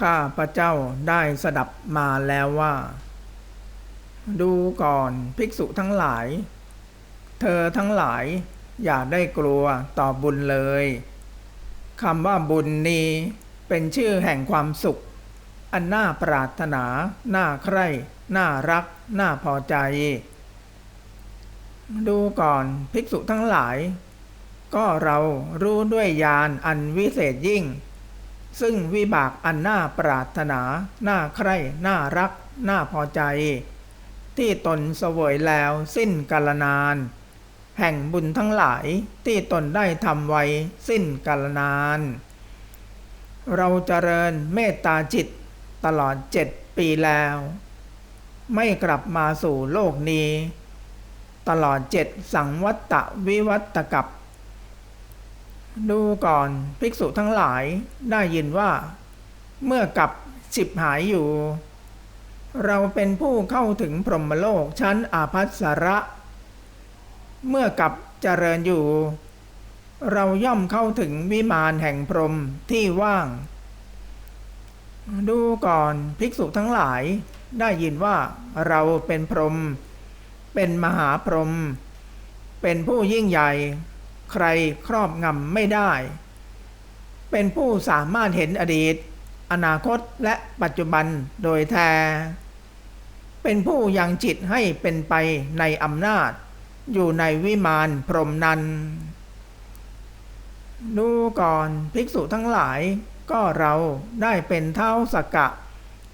ข้าพระเจ้าได้สดับมาแล้วว่า ดูก่อนภิกษุทั้งหลาย เธอทั้งหลายอย่าได้กลัวต่อบุญเลยคำว่าบุญนี้เป็นชื่อแห่งความสุข อันน่าปรารถนา น่าใคร่ น่ารัก น่าพอใจ ดูก่อนภิกษุทั้งหลาย ก็เรารู้ด้วยญาณอันวิเศษยิ่ง ซึ่งวิบากอันน่าปรารถนา น่าใคร่ น่ารัก น่าพอใจ ที่ตนเสวยแล้วสิ้นกาลนาน แห่งบุญทั้งหลายที่ตนได้ทำไว้สิ้นกาลนาน เราเจริญเมตตาจิตตลอดเจ็ดปีแล้ว ไม่กลับมาสู่โลกนี้ ตลอดเจ็ดสังวัตตวิวัตกับ ดูก่อนภิกษุทั้งหลายได้ยินว่า เมื่อกับฉิบหายอยู่ เราเป็นผู้เข้าถึงพรหมโลกชั้นอาภัสระ เมื่อกับเจริญอยู่ เราย่อมเข้าถึงวิมานแห่งพรหมที่ว่าง ดูก่อนภิกษุทั้งหลายได้ยินว่าเราเป็นพรหมเป็นมหาพรหมเป็นผู้ยิ่งใหญ่ ใครครอบงำไม่ได้ เป็นผู้สามารถเห็นอดีต อนาคตและปัจจุบันโดยแท้เป็นผู้ยังจิตให้เป็นไปในอำนาจ อยู่ในวิมานพรมนันดูก่อนภิกษุทั้งหลายก็เราได้เป็นเท้าสกกะ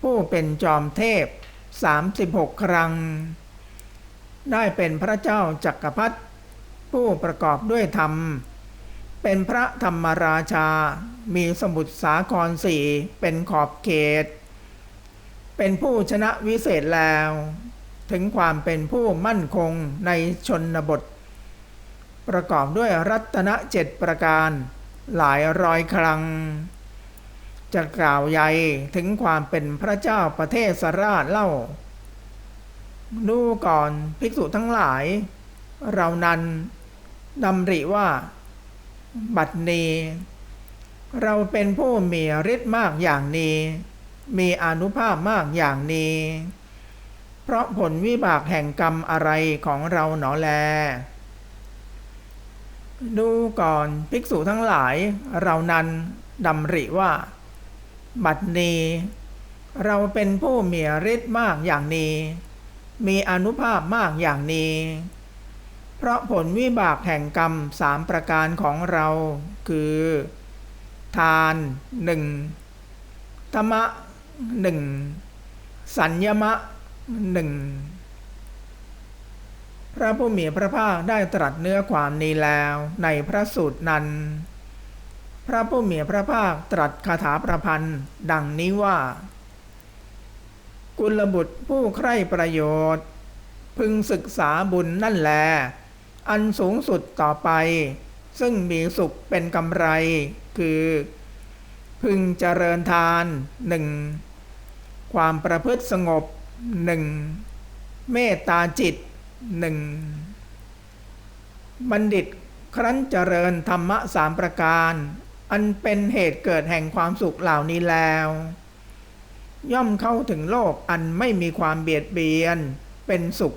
ผู้เป็นจอมเทพ 36 ครั้ง ได้เป็นพระเจ้าจักรพรรดิ ผู้ประกอบด้วยธรรม เป็นพระธรรมราชา มีสมุทรสาครสี่เป็นขอบเขต เป็นผู้ชนะวิเศษแล้ว ถึงความเป็นผู้มั่นคงในชนบท ประกอบด้วยรัตนเจ็ดประการหลายร้อยครั้งจะกล่าวใหญ่ถึงความเป็นพระเจ้าประเทศสราชเล่า ดูก่อนภิกษุทั้งหลาย เรานั้น ดำริว่า บัดนี้ เราเป็นผู้มีฤทธิ์มากอย่างนี้ มีอนุภาพมากอย่างนี้ เพราะผลวิบากแห่งกรรมอะไรของเราหนอแล ดูก่อนภิกษุทั้งหลายเรานั้นดำริว่า บัดนี้ เราเป็นผู้มีฤทธิ์มากอย่างนี้ มีอนุภาพมากอย่างนี้ เพราะผลวิบากแห่งกรรมสามประการของเรา คือ ทานหนึ่งธรรมะหนึ่งสัญญมะหนึ่งพระผู้มีพระภาคได้ตรัสเนื้อความนี้แล้วในพระสูตรนั้น พระผู้มีพระภาคตรัสคาถาประพันธ์ ดังนี้ว่า กุลบุตรผู้ใคร่ประโยชน์ พึงศึกษาบุญนั่นแล อันสูงสุดต่อไป ซึ่งมีสุขเป็นกำไร คือ พึงเจริญทานหนึ่งความประพฤติสงบหนึ่งเมตตาจิตหนึ่งบัณฑิตครั้นเจริญธรรมะสามประการ อันเป็นเหตุเกิดแห่งความสุขเหล่านี้แล้ว ย่อมเข้าถึงโลกอันไม่มีความเบียดเบียนเป็นสุข